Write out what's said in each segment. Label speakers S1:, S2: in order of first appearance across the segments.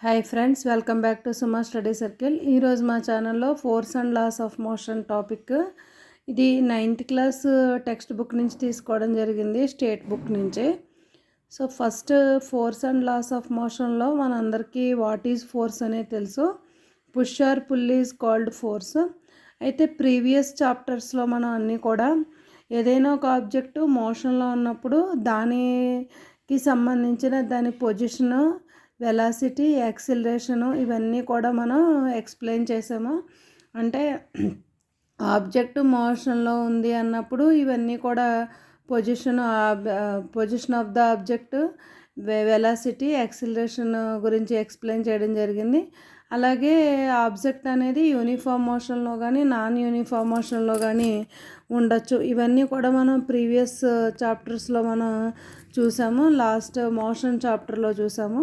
S1: Hi friends welcome back to Suma study circle ఈరోజు మా ఛానల్లో force and laws of motion topic ఇది ninth class text book నుంచి తీసుకోవడం జరిగింది స్టేట్ బుక్ నుంచి. So first force and laws of మోషన్లో మనందరికీ వాట్ ఈజ్ ఫోర్స్ అనేది తెలుసు. Push or pull is called force అయితే ప్రీవియస్ చాప్టర్స్లో మనం అన్నీ కూడా ఏదైనా ఒక ఆబ్జెక్టు మోషన్లో ఉన్నప్పుడు దానికి సంబంధించిన దాని పొజిషను వెలాసిటీ యాక్సిలరేషను ఇవన్నీ కూడా మనం ఎక్స్ప్లెయిన్ చేసాము. అంటే ఆబ్జెక్ట్ మోషన్లో ఉంది అన్నప్పుడు ఇవన్నీ కూడా position position of the object velocity acceleration గురించి ఎక్స్ప్లెయిన్ చేయడం జరిగింది. అలాగే ఆబ్జెక్ట్ అనేది యూనిఫామ్ మోషన్లో కానీ నాన్ యూనిఫామ్ మోషన్లో కానీ ఉండొచ్చు. ఇవన్నీ కూడా మనం ప్రీవియస్ చాప్టర్స్లో మనం చూసాము. లాస్ట్ మోషన్ చాప్టర్లో చూసాము.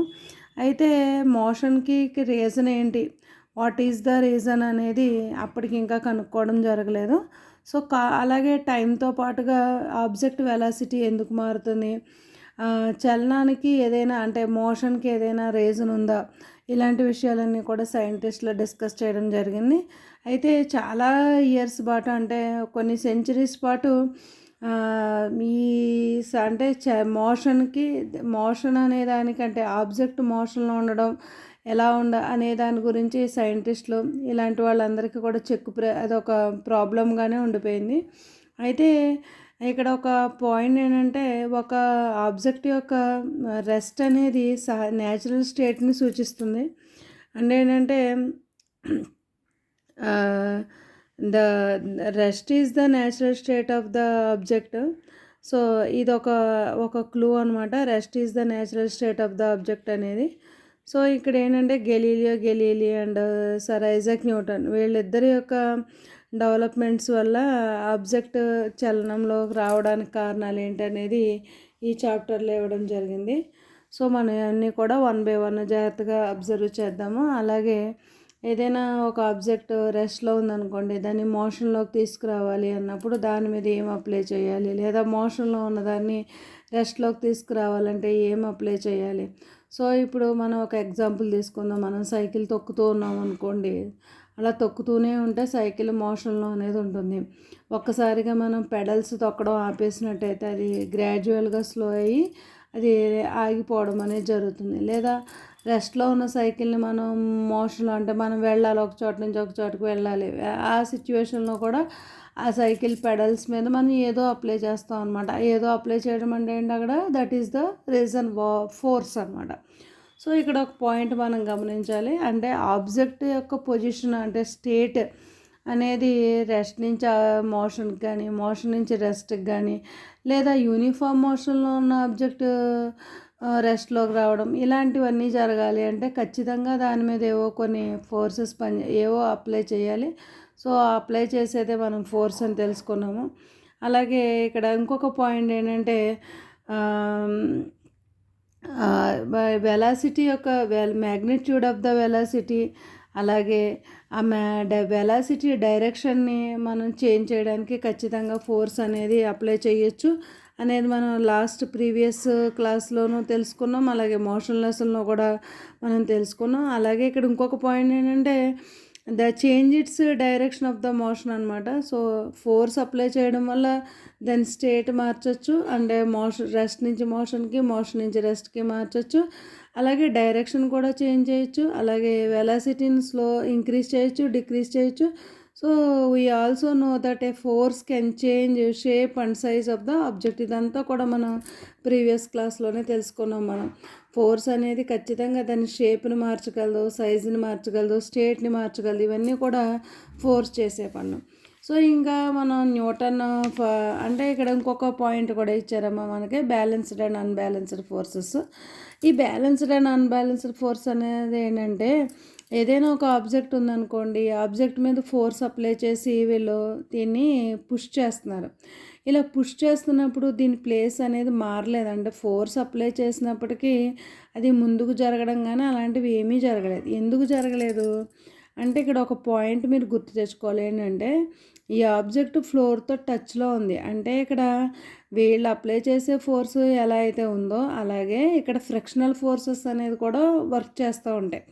S1: అయితే మోషన్కి రీజన్ ఏంటి? వాట్ ఈజ్ ద రీజన్ అనేది అప్పటికి ఇంకా కనుక్కోవడం జరగలేదు. సో కా అలాగే టైంతో పాటుగా ఆబ్జెక్ట్ వెలాసిటీ ఎందుకు మారుతుంది? చలనానికి ఏదైనా అంటే మోషన్కి ఏదైనా రీజన్ ఉందా? ఇలాంటి విషయాలన్నీ కూడా సైంటిస్టులు డిస్కస్ చేయడం జరిగింది. అయితే చాలా ఇయర్స్ పాటు అంటే కొన్ని సెంచరీస్ పాటు ఈ అంటే చ మోషన్కి మోషన్ అనే దానికంటే ఆబ్జెక్ట్ మోషన్లో ఉండడం ఎలా ఉండ అనే దాని గురించి సైంటిస్టులు ఇలాంటి వాళ్ళందరికీ కూడా చెక్కు అదొక ప్రాబ్లంగానే ఉండిపోయింది. అయితే ఇక్కడ ఒక పాయింట్ ఏంటంటే ఒక ఆబ్జెక్ట్ యొక్క రెస్ట్ అనేది సహ న్యాచురల్ స్టేట్ని సూచిస్తుంది. అంటే ఏంటంటే the rest is the natural state of the object so ఇది ఒక ఒక క్లూ అనమాట rest is the natural state of the object అనేది. సో ఇక్కడ ఏంటంటే Galileo Galilei and sir Isaac Newton వీళ్ళిద్దరి యొక్క డెవలప్మెంట్స్ వల్ల ఆబ్జెక్ట్ చలనంలో రావడానికి కారణాలు ఏంటనేది ఈ చాప్టర్లో ఇవ్వడం జరిగింది. సో మనం అన్నీ కూడా వన్ బై వన్ జాగ్రత్తగా అబ్జర్వ్ చేద్దాము. అలాగే ఏదైనా ఒక ఆబ్జెక్ట్ రెస్ట్లో ఉందనుకోండి దాన్ని మోషన్లోకి తీసుకురావాలి అన్నప్పుడు దాని మీద ఏం అప్లై చేయాలి? లేదా మోషన్లో ఉన్నదాన్ని రెస్ట్లోకి తీసుకురావాలంటే ఏం అప్లై చేయాలి? సో ఇప్పుడు మనం ఒక ఎగ్జాంపుల్ తీసుకుందాం. మనం సైకిల్ తొక్కుతూ ఉన్నాం అనుకోండి అలా తొక్కుతూనే ఉంటే సైకిల్ మోషన్లో అనేది ఉంటుంది. ఒక్కసారిగా మనం పెడల్స్ తొక్కడం ఆపేసినట్టయితే అది గ్రాడ్యువల్గా స్లో అయ్యి అది ఆగిపోవడం అనేది జరుగుతుంది. లేదా రెస్ట్లో ఉన్న సైకిల్ని మనం మోషన్లో అంటే మనం వెళ్ళాలి ఒక చోట నుంచి ఒక చోటుకు వెళ్ళాలి. ఆ సిచ్యువేషన్లో కూడా ఆ సైకిల్ పెడల్స్ మీద మనం ఏదో అప్లై చేస్తాం అనమాట ఏదో అప్లై చేయడం అంటే ఏంటి అక్కడ? దట్ ఈస్ ద రీజన్ వా ఫోర్స్ అనమాట సో ఇక్కడ ఒక పాయింట్ మనం గమనించాలి. అంటే ఆబ్జెక్ట్ యొక్క పొజిషన్ అంటే స్టేట్ అనేది రెస్ట్ నుంచి మోషన్కి కానీ మోషన్ నుంచి రెస్ట్కి కానీ లేదా యూనిఫామ్ మోషన్లో ఉన్న ఆబ్జెక్ట్ రెస్ట్లోకి రావడం ఇలాంటివన్నీ జరగాలి అంటే ఖచ్చితంగా దాని మీద ఏవో కొన్ని ఫోర్సెస్ పని ఏవో అప్లై చేయాలి. సో అప్లై చేసేదే మనం ఫోర్స్ అని తెలుసుకున్నాము. అలాగే ఇక్కడ ఇంకొక పాయింట్ ఏంటంటే వెలాసిటీ యొక్క well magnitude of the velocity అలాగే ఆ మ్యా వెలాసిటీ డైరెక్షన్ని మనం చేంజ్ చేయడానికి ఖచ్చితంగా ఫోర్స్ అనేది అప్లై చేయొచ్చు. అనేది మనం లాస్ట్ ప్రీవియస్ క్లాస్లోనూ తెలుసుకున్నాం. అలాగే మోషన్ లెసన్లో కూడా మనం తెలుసుకున్నాం. అలాగే ఇక్కడ ఇంకొక పాయింట్ ఏంటంటే the change its direction of the motion అనమాట సో ఫోర్స్ అప్లై చేయడం వల్ల దాని స్టేట్ మార్చచ్చు. అండ్ మోషన్ రెస్ట్ నుంచి మోషన్కి మోషన్ నుంచి రెస్ట్కి మార్చచ్చు. అలాగే డైరెక్షన్ కూడా చేంజ్ చేయొచ్చు. అలాగే వెలాసిటీని స్లో ఇంక్రీజ్ చేయొచ్చు డిక్రీజ్ చేయొచ్చు. So we also know that a force can change shape and size of the object ఇదంతా కూడా మనం ప్రీవియస్ క్లాస్లోనే తెలుసుకున్నాం మనం. ఫోర్స్ అనేది ఖచ్చితంగా దాని షేప్ని మార్చగలదు సైజుని మార్చగలదు స్టేట్ని మార్చగలదు. ఇవన్నీ కూడా ఫోర్స్ చేసే పన్ను. సో ఇంకా మనం న్యూటన్ అంటే ఇక్కడ ఇంకొక పాయింట్ కూడా ఇచ్చారమ్మా మనకి బ్యాలెన్స్డ్ అండ్ అన్బ్యాలెన్స్డ్ ఫోర్సెస్ ఈ బ్యాలెన్స్డ్ అండ్ అన్బ్యాలెన్స్డ్ ఫోర్స్ అనేది ఏంటంటే ఏదైనా ఒక ఆబ్జెక్ట్ ఉందనుకోండి ఆబ్జెక్ట్ మీద ఫోర్స్ అప్లై చేసి వీళ్ళు దీన్ని పుష్ చేస్తున్నారు. ఇలా పుష్ చేస్తున్నప్పుడు దీని ప్లేస్ అనేది మారలేదు అంటే ఫోర్స్ అప్లై చేసినప్పటికీ అది ముందుకు జరగడం కానీ అలాంటివి ఏమీ జరగలేదు. ఎందుకు జరగలేదు? అంటే ఇక్కడ ఒక పాయింట్ మీరు గుర్తు తెచ్చుకోవాలి ఏంటంటే ఈ ఆబ్జెక్ట్ ఫ్లోర్తో టచ్లో ఉంది. అంటే ఇక్కడ వీళ్ళు అప్లై చేసే ఫోర్స్ ఎలా అయితే ఉందో అలాగే ఇక్కడ ఫ్రిక్షనల్ ఫోర్సెస్ అనేది కూడా వర్క్ చేస్తూ ఉంటాయి.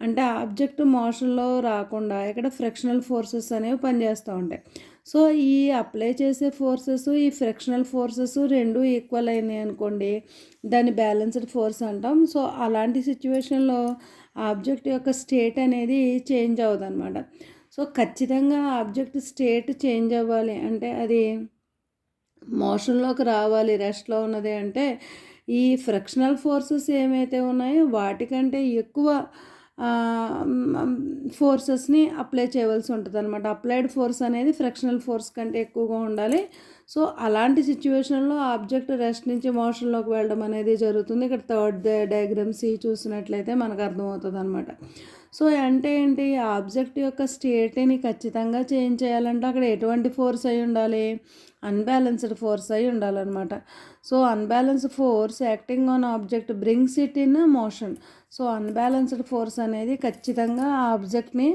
S1: అంటే ఆబ్జెక్ట్ మోషన్లో రాకుండా ఇక్కడ ఫ్రిక్షనల్ ఫోర్సెస్ అనేవి పనిచేస్తూ ఉంటాయి. సో ఈ అప్లై చేసే ఫోర్సెస్ ఈ ఫ్రిక్షనల్ ఫోర్సెస్ రెండు ఈక్వల్ అయినాయి అనుకోండి దాన్ని బ్యాలెన్స్డ్ ఫోర్స్ అంటాం. సో అలాంటి సిచ్యువేషన్లో ఆబ్జెక్ట్ యొక్క స్టేట్ అనేది చేంజ్ అవ్వదు అనమాట సో ఖచ్చితంగా ఆబ్జెక్ట్ స్టేట్ చేంజ్ అవ్వాలి అంటే అది మోషన్లోకి రావాలి రెస్ట్లో ఉన్నది అంటే ఈ ఫ్రిక్షనల్ ఫోర్సెస్ ఏమైతే ఉన్నాయో వాటికంటే ఎక్కువ ఫోర్సెస్ని అప్లై చేయవలసి ఉంటుంది అనమాట అప్లైడ్ ఫోర్స్ అనేది ఫ్రిక్షనల్ ఫోర్స్ కంటే ఎక్కువగా ఉండాలి. సో అలాంటి సిచ్యువేషన్లో ఆబ్జెక్ట్ రెస్ట్ నుంచి మోషన్లోకి వెళ్ళడం అనేది జరుగుతుంది. ఇక్కడ థర్డ్ డయాగ్రామ్ సి చూసినట్లయితే మనకు అర్థమవుతుంది అనమాట సో అంటే ఏంటి? ఆబ్జెక్ట్ యొక్క స్టేట్ని ఖచ్చితంగా చేంజ్ చేయాలంటే అక్కడ ఎటువంటి ఫోర్స్ అయి ఉండాలి? అన్బ్యాలెన్స్డ్ ఫోర్స్ అయి ఉండాలన్నమాట. So unbalanced force acting on object brings it in motion. So unbalanced force అనేది ఖచ్చితంగా ఆ ఆబ్జెక్ట్ని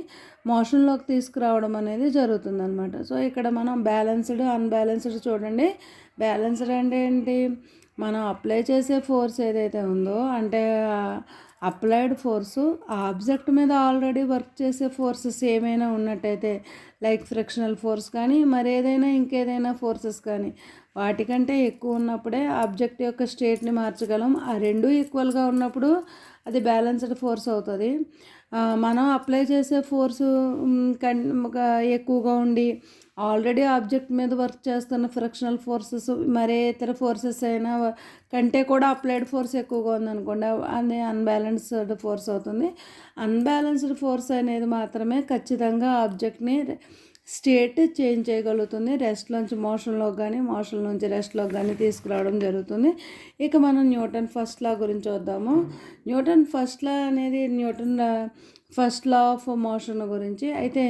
S1: మోషన్లోకి తీసుకురావడం అనేది జరుగుతుంది అనమాట సో ఇక్కడ మనం బ్యాలెన్స్డ్ అన్బ్యాలెన్స్డ్ చూడండి. బ్యాలెన్స్డ్ అంటే ఏంటి? మనం అప్లై చేసే ఫోర్స్ ఏదైతే ఉందో అంటే అప్లైడ్ ఫోర్సు ఆ ఆబ్జెక్ట్ మీద ఆల్రెడీ వర్క్ చేసే ఫోర్సెస్ ఏమైనా ఉన్నట్టయితే లైక్ ఫ్రిక్షనల్ ఫోర్స్ కానీ మరేదైనా ఇంకేదైనా ఫోర్సెస్ కానీ వాటికంటే ఎక్కువ ఉన్నప్పుడే ఆబ్జెక్ట్ యొక్క స్టేట్ని మార్చగలం. ఆ రెండు ఈక్వల్గా ఉన్నప్పుడు అది బ్యాలెన్స్డ్ ఫోర్స్ అవుతుంది. మనం అప్లై చేసే ఫోర్సు ఎక్కువగా ఉండి ఆల్రెడీ ఆబ్జెక్ట్ మీద వర్క్ చేస్తున్న ఫ్రిక్షనల్ ఫోర్సెస్ మరే ఇతర ఫోర్సెస్ అయినా కంటే కూడా అప్లైడ్ ఫోర్స్ ఎక్కువగా ఉందనుకోండి అది అన్బ్యాలెన్స్డ్ ఫోర్స్ అవుతుంది. అన్బ్యాలెన్స్డ్ ఫోర్స్ అనేది మాత్రమే ఖచ్చితంగా ఆబ్జెక్ట్ని స్టేట్ చేంజ్ చేయగలుగుతుంది. రెస్ట్ నుంచి మోషన్లోకి కానీ మోషన్ నుంచి రెస్ట్లోకి కానీ తీసుకురావడం జరుగుతుంది. ఇక మనం న్యూటన్ ఫస్ట్ లా గురించి చూద్దాము. న్యూటన్ ఫస్ట్ లా అనేది Newton first law of motion గురించి. అయితే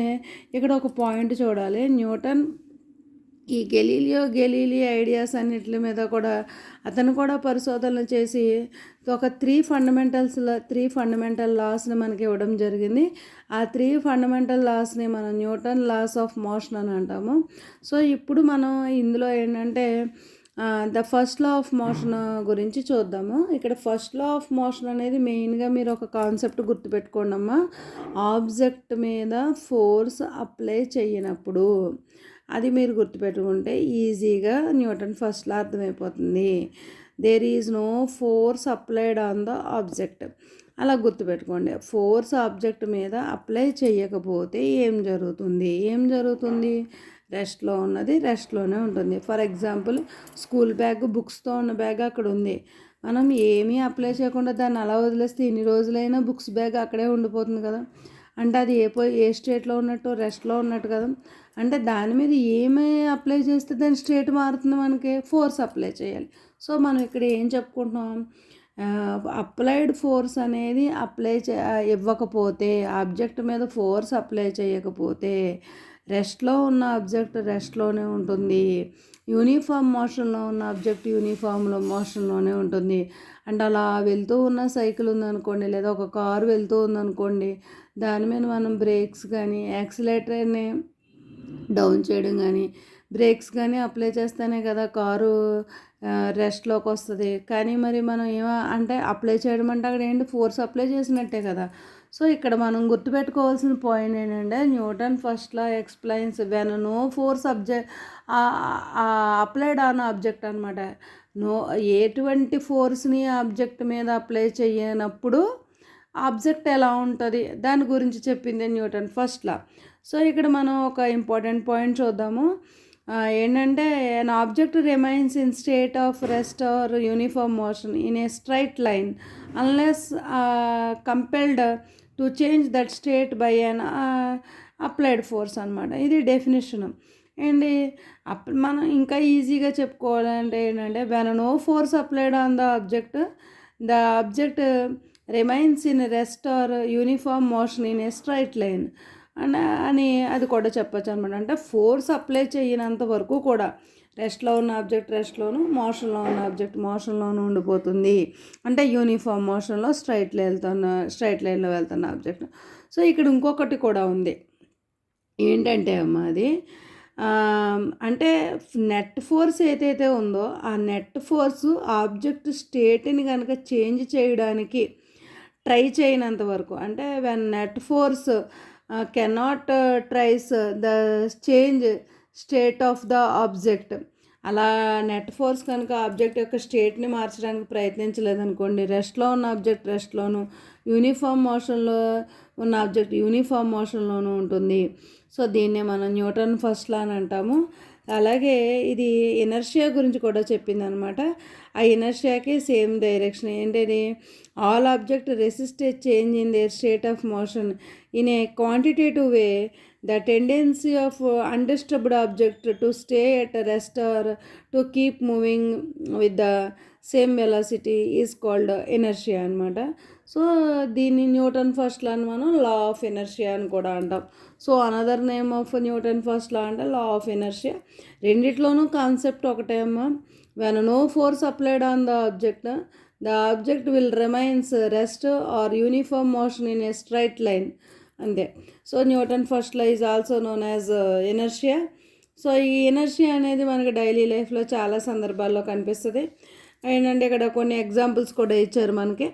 S1: ఇక్కడ ఒక పాయింట్ చూడాలి. న్యూటన్ ఈ గెలీలియో గెలీలి ఐడియాస్ అన్నిటి మీద కూడా అతను కూడా పరిశోధనలు చేసి ఒక త్రీ ఫండమెంటల్స్ త్రీ ఫండమెంటల్ లాస్ని మనకి ఇవ్వడం జరిగింది. ఆ త్రీ ఫండమెంటల్ లాస్ని మనం న్యూటన్ లాస్ ఆఫ్ మోషన్ అని అంటాము. సో ఇప్పుడు మనం ఇందులో ఏంటంటే the first law of motion గురించి చూద్దాము. ఇక్కడ ఫస్ట్ లా ఆఫ్ మోషన్ అనేది మెయిన్గా మీరు ఒక కాన్సెప్ట్ గుర్తుపెట్టుకోండి అమ్మా ఆబ్జెక్ట్ మీద ఫోర్స్ అప్లై చేయనప్పుడు అది మీరు గుర్తుపెట్టుకుంటే ఈజీగా న్యూటన్ ఫస్ట్లో అర్థమైపోతుంది. There is no force applied on the object అలా గుర్తుపెట్టుకోండి. ఫోర్స్ ఆబ్జెక్ట్ మీద అప్లై చేయకపోతే ఏం జరుగుతుంది? ఏం జరుగుతుంది? రెస్ట్లో ఉన్నది రెస్ట్లోనే ఉంటుంది. ఫర్ ఎగ్జాంపుల్ స్కూల్ బ్యాగ్ బుక్స్తో ఉన్న బ్యాగ్ అక్కడ ఉంది. మనం ఏమీ అప్లై చేయకుండా దాన్ని అలా వదిలేస్తే ఎన్ని రోజులైనా బుక్స్ బ్యాగ్ అక్కడే ఉండిపోతుంది కదా. అంటే అది ఏ పో ఏ స్టేట్లో ఉన్నట్టు రెస్ట్లో ఉన్నట్టు కదా. అంటే దాని మీద ఏమి అప్లై చేస్తే దాని స్టేట్ మారుతుంది మనకి? ఫోర్స్ అప్లై చేయాలి. సో మనం ఇక్కడ ఏం చెప్పుకుంటున్నాం? అప్లైడ్ ఫోర్స్ అనేది అప్లై చే ఇవ్వకపోతే ఆబ్జెక్ట్ మీద ఫోర్స్ అప్లై చేయకపోతే రెస్ట్లో ఉన్న ఆబ్జెక్ట్ రెస్ట్లోనే ఉంటుంది. యూనిఫామ్ మోషన్లో ఉన్న ఆబ్జెక్ట్ యూనిఫామ్లో మోషన్లోనే ఉంటుంది. అండ్ అలా వెళ్తూ ఉన్న సైకిల్ ఉందనుకోండి లేదా ఒక కారు వెళ్తూ ఉందనుకోండి దాని మీద మనం బ్రేక్స్ కానీ యాక్సిలేటర్ని డౌన్ చేయడం కానీ బ్రేక్స్ కానీ అప్లై చేస్తేనే కదా కారు రెస్ట్లోకి వస్తుంది. కానీ మరి మనం ఏమో అంటే అప్లై చేయడం అంటే అక్కడ ఏంటి ఫోర్స్ అప్లై చేసినట్టే కదా. సో ఇక్కడ మనం గుర్తుపెట్టుకోవాల్సిన పాయింట్ ఏంటంటే న్యూటన్ ఫస్ట్లో explains when no force object applied on object అనమాట నో ఎటువంటి ఫోర్స్ని ఆబ్జెక్ట్ మీద అప్లై చేయనప్పుడు ఆబ్జెక్ట్ ఎలా ఉంటుంది? దాని గురించి చెప్పింది న్యూటన్ ఫస్ట్లో సో ఇక్కడ మనం ఒక ఇంపార్టెంట్ పాయింట్ చూద్దాము. ఏంటంటే an object remains in state of rest or uniform motion in a straight line unless compelled to change that state by an applied force అనమాట ఇది డెఫినేషన్ అండ్ అప్ మనం ఇంకా ఈజీగా చెప్పుకోవాలంటే ఏంటంటే when no force applied on the object the object remains in rest or uniform motion in a straight line అని అని అది కూడా చెప్పచ్చు అనమాట అంటే ఫోర్స్ అప్లై చేయనంత వరకు కూడా రెస్ట్లో ఉన్న ఆబ్జెక్ట్ రెస్ట్లోను మోషన్లో ఉన్న ఆబ్జెక్ట్ మోషన్లోనూ ఉండిపోతుంది. అంటే యూనిఫామ్ మోషన్లో స్ట్రైట్ వెళ్తున్న స్ట్రైట్ లైన్లో వెళ్తున్న ఆబ్జెక్ట్. సో ఇక్కడ ఇంకొకటి కూడా ఉంది. ఏంటంటే అమ్మ అది అంటే నెట్ ఫోర్స్ ఏదైతే ఉందో ఆ నెట్ ఫోర్స్ ఆబ్జెక్ట్ స్టేట్ని కనుక చేంజ్ చేయడానికి ట్రై చేయనంత వరకు అంటే when net force cannot tries the change state of the object. అలా నెట్ ఫోర్స్ కనుక ఆబ్జెక్ట్ యొక్క స్టేట్ని మార్చడానికి ప్రయత్నించలేదనుకోండి రెస్ట్లో ఉన్న ఆబ్జెక్ట్ రెస్ట్లోను యూనిఫామ్ మోషన్లో ఉన్న ఆబ్జెక్ట్ యూనిఫామ్ మోషన్లోనూ ఉంటుంది. సో దీన్నే మనం న్యూటన్ ఫస్ట్ లా అని అంటాము. అలాగే ఇది ఇనర్షియా గురించి కూడా చెప్పింది అనమాట ఆ ఇనర్షియాకి సేమ్ డైరెక్షన్ ఏంటది? All object resist change in their state of motion in a quantitative way the tendency of undisturbed object to stay at rest or to keep moving with the same velocity is called inertia అనమాట so దీన్ని Newton first law అని మనం law of inertia అని కూడా అంటాం. So another name of Newton first law అంటే law of inertia రెండిట్లోనూ concept ఒకటే అమ్మా. When no force applied on the object the object will remains rest or uniform motion in a straight line అంతే. So Newton first law is also known as inertia so ఈ inertia అనేది మనకి daily లైఫ్లో చాలా సందర్భాల్లో కనిపిస్తుంది. ఏంటంటే ఇక్కడ కొన్ని ఎగ్జాంపుల్స్ కూడా ఇచ్చారు మనకి.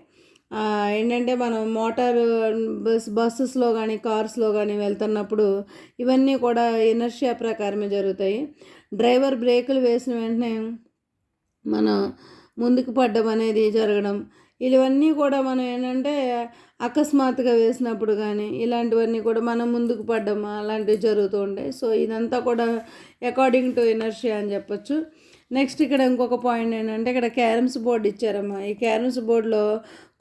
S1: ఏంటంటే మనం మోటార్ బస్ బస్సెస్లో కానీ కార్స్లో కానీ వెళ్తున్నప్పుడు ఇవన్నీ కూడా ఎనర్షియా ప్రకారమే జరుగుతాయి. డ్రైవర్ బ్రేకులు వేసిన వెంటనే మనం ముందుకు పడ్డం అనేది జరగడం ఇవన్నీ కూడా మనం ఏంటంటే అకస్మాత్తుగా వేసినప్పుడు కానీ ఇలాంటివన్నీ కూడా మనం ముందుకు పడ్డం అలాంటివి జరుగుతూ ఉంటాయి. సో ఇదంతా కూడా అకార్డింగ్ టు ఎనర్షియా అని చెప్పొచ్చు. నెక్స్ట్ ఇక్కడ ఇంకొక పాయింట్ ఏంటంటే ఇక్కడ క్యారమ్స్ బోర్డు ఇచ్చారమ్మా. ఈ క్యారమ్స్ బోర్డులో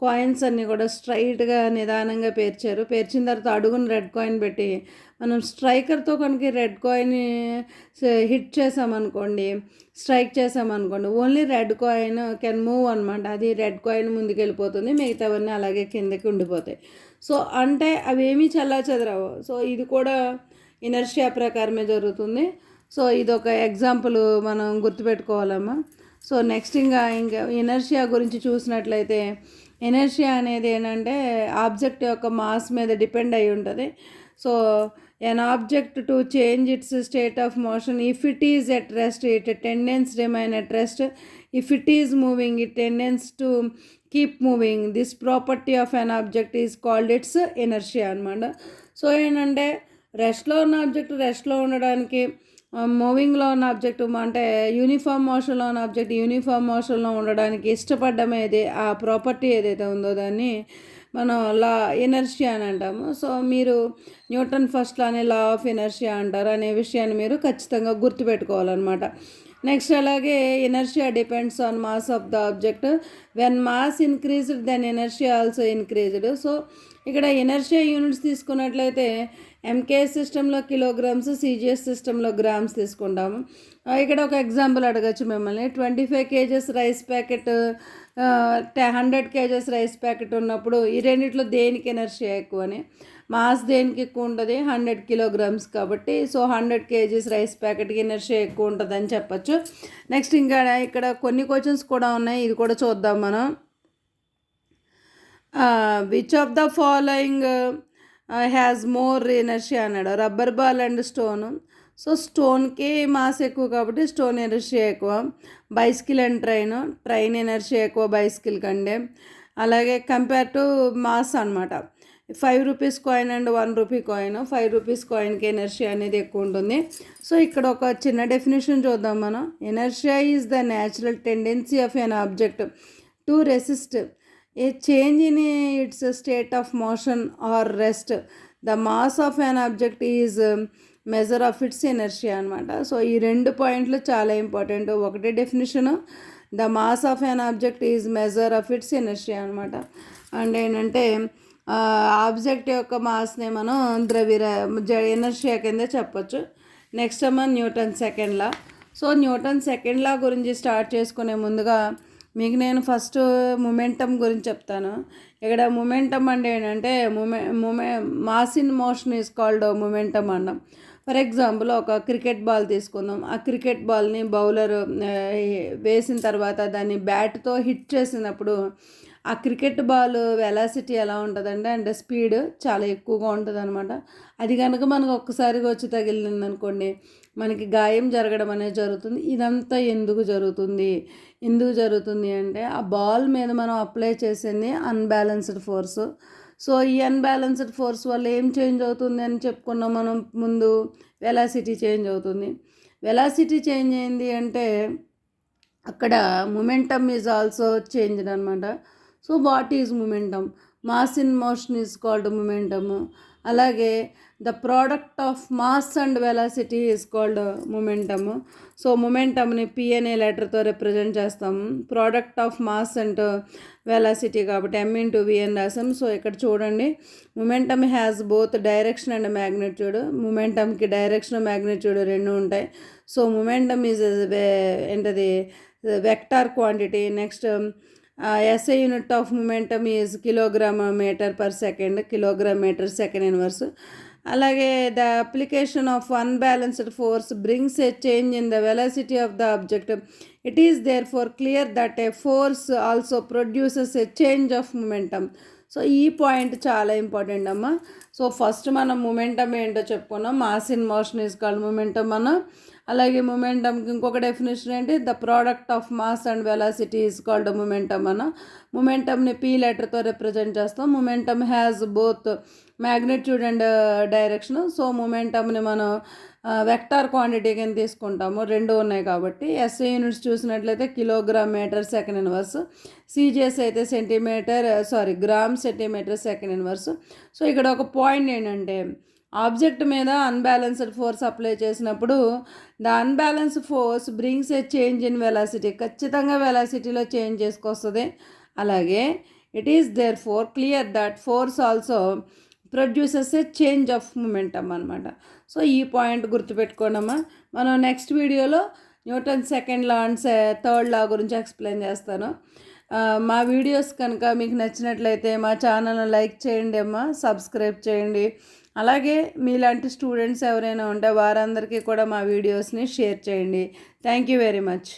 S1: కాయిన్స్ అన్నీ కూడా స్ట్రైట్గా నిదానంగా పేర్చారు. పేర్చిన తర్వాత అడుగున రెడ్ కాయిన్ పెట్టి మనం స్ట్రైకర్తో కనుక రెడ్ కాయిన్ హిట్ చేసామనుకోండి స్ట్రైక్ చేసామనుకోండి only red coin can move అనమాట అది రెడ్ కాయిన్ ముందుకెళ్ళిపోతుంది మిగతావన్నీ అలాగే కిందకి ఉండిపోతాయి. సో అంటే అవి ఏమీ చల్లా చెదరవు సో ఇది కూడా ఇనర్షియా ప్రకారమే జరుగుతుంది. సో ఇది ఒక ఎగ్జాంపుల్ మనం గుర్తుపెట్టుకోవాలమ్మా. సో నెక్స్ట్ ఇంకా ఇంకా ఇనర్షియా గురించి చూసినట్లయితే ఎనర్షియా అనేది ఏంటంటే ఆబ్జెక్ట్ యొక్క మాస్ మీద డిపెండ్ అయి ఉంటుంది. So an object to change its state of motion if it is at rest it tends remain at rest if it is moving it tends to keep moving this property of an object is called its inertia అనమాట so ఏంటంటే రెస్ట్లో ఉన్న object రెస్ట్లో ఉండడానికి మూవింగ్లో ఉన్న object అంటే uniform మోషన్లో ఉన్న object uniform మోషన్లో ఉండడానికి ఇష్టపడడం ఏది ఆ ప్రాపర్టీ ఏదైతే ఉందో దాన్ని మనం లా ఎనర్షియా అని అంటాము. సో మీరు న్యూటన్ ఫస్ట్ లానే లా ఆఫ్ ఎనర్షియా అంటారు అనే విషయాన్ని మీరు ఖచ్చితంగా గుర్తుపెట్టుకోవాలన్నమాట. నెక్స్ట్ అలాగే inertia depends on mass of the object. When mass increased then inertia also increased. So ఇక్కడ ఎనర్షియా యూనిట్స్ తీసుకున్నట్లయితే ఎంకే సిస్టంలో కిలోగ్రామ్స్ సిజిఎస్ సిస్టంలో గ్రామ్స్ తీసుకుంటాము. ఇక్కడ ఒక ఎగ్జాంపుల్ అడగచ్చు మిమ్మల్ని. Twenty five kgs rice packet hundred kgs rice packet ఉన్నప్పుడు ఈ రెండిట్లో దేనికి ఎనర్జీ ఎక్కువ అని? మాస్ దేనికి ఎక్కువ ఉంటుంది? హండ్రెడ్ కిలోగ్రామ్స్ కాబట్టి. సో హండ్రెడ్ కేజీస్ రైస్ ప్యాకెట్కి ఎనర్జీ ఎక్కువ ఉంటుందని చెప్పచ్చు. నెక్స్ట్ ఇంకా ఇక్కడ కొన్ని క్వశ్చన్స్ కూడా ఉన్నాయి. ఇది కూడా చూద్దాం మనం. Which of the following has more energy అన్నాడు. Rubber ball and stone. So స్టోన్కి mass ఎక్కువ కాబట్టి స్టోన్ ఎనర్జీ ఎక్కువ. Bicycle and train train energy ఎక్కువ బైసికిల్ కంటే. అలాగే కంపేర్ టు మాస్ అనమాట five rupees coin and one rupee coin five rupees కాయిన్కి energy అనేది ఎక్కువ ఉంటుంది. సో ఇక్కడ ఒక చిన్న డెఫినేషన్ చూద్దాం మనం. Inertia is the natural tendency of an object to resist. A change in its state of motion or rest. The mass of an object is measure of its energy అనమాట so ఈ రెండు పాయింట్లు చాలా important ఒకటే definition the mass of an object is measure of its energy అనమాట and ఏంటంటే object యొక్క మాస్ని మనం ద్రవ్య ఎనర్జీ కింద చెప్పొచ్చు. నెక్స్ట్ అమ్మ Newton second law so Newton second law గురించి స్టార్ట్ చేసుకునే ముందుగా మీకు నేను ఫస్ట్ మొమెంటం గురించి చెప్తాను. ఇక్కడ మొమెంటం అంటే ఏంటంటే మొమె మొమె mass in motion is called momentum అన్నాం. ఫర్ ఎగ్జాంపుల్ ఒక క్రికెట్ బాల్ తీసుకుందాం. ఆ క్రికెట్ బాల్ని బౌలర్ వేసిన తర్వాత దాన్ని బ్యాట్తో హిట్ చేసినప్పుడు ఆ క్రికెట్ బాల్ వెలాసిటీ ఎలా ఉంటుందంటే అంటే స్పీడ్ చాలా ఎక్కువగా ఉంటుంది అనమాట అది కనుక మనకు ఒక్కసారిగా వచ్చి తగిలిందనుకోండి మనకి గాయం జరగడం అనేది జరుగుతుంది. ఇదంతా ఎందుకు జరుగుతుంది? ఎందుకు జరుగుతుంది అంటే ఆ బాల్ మీద మనం అప్లై చేసింది అన్బ్యాలెన్స్డ్ ఫోర్స్ సో ఈ అన్బ్యాలెన్స్డ్ ఫోర్స్ వల్ల ఏం చేంజ్ అవుతుంది అని చెప్పుకున్నాం మనం ముందు. వెలాసిటీ చేంజ్ అవుతుంది. వెలాసిటీ చేంజ్ అయింది అంటే అక్కడ మొమెంటమ్ ఈజ్ ఆల్సో చేంజ్డ్ అనమాట so what is momentum mass in motion is called momentum. అలాగే the product of mass and velocity is called momentum so మొమెంటమ్ని పిఎన్ఏ లెటర్తో రిప్రజెంట్ చేస్తాము product of mass and velocity కాబట్టి M into V అని రాసాం. So ఇక్కడ చూడండి. Momentum has both direction and magnitude మొమెంటమ్కి direction magnitude రెండు ఉంటాయి. సో మొమెంటమ్ ఈజ్ ఏంటది? Vector quantity next SI unit of momentum is kilogram metre per second kilogram metre second inverse అలాగే the application of unbalanced force brings a change in the velocity of the object it is therefore clear that a force also produces a change of momentum so ఈ point చాలా important అమ్మ. So first మనం momentum ఏంటో చెప్పుకున్నాం. Mass in motion is called momentum మనం అలాగే మొమెంటంకి ఇంకొక డెఫినేషన్ ఏంటి? The product of mass and velocity is called momentum అన్న. మొమెంటమ్ని పీ లెటర్తో రిప్రజెంట్ చేస్తాం. Momentum has both magnitude and direction so మొమెంటంని మనం వెక్టార్ క్వాంటిటీ కింద తీసుకుంటాము. రెండు ఉన్నాయి కాబట్టి. ఎస్ఐ యూనిట్స్ చూసినట్లయితే kilogram metre second inverse CGS అయితే centimetre sorry gram centimetre second inverse so ఇక్కడ ఒక పాయింట్ ఏంటంటే ఆబ్జెక్ట్ మీద అన్బ్యాలెన్స్డ్ ఫోర్స్ అప్లై చేసినప్పుడు the unbalance force brings a change in velocity ఖచ్చితంగా వెలాసిటీలో చేంజ్ చేసుకొస్తుంది అలాగే it is therefore clear that force also produces a change of momentum అనమాట సో ఈ పాయింట్ గుర్తుపెట్టుకోనమ్మా మనం నెక్స్ట్ వీడియోలో Newton second law and third law గురించి ఎక్స్ప్లెయిన్ చేస్తాను. మా వీడియోస్ కనుక మీకు నచ్చినట్లయితే మా ఛానల్ని లైక్ చేయండి అమ్మా సబ్స్క్రైబ్ చేయండి. అలాగే మీలాంటి స్టూడెంట్స్ ఎవరైనా ఉంటే వారందరికీ కూడా మా వీడియోస్ని షేర్ చేయండి. Thank you very much.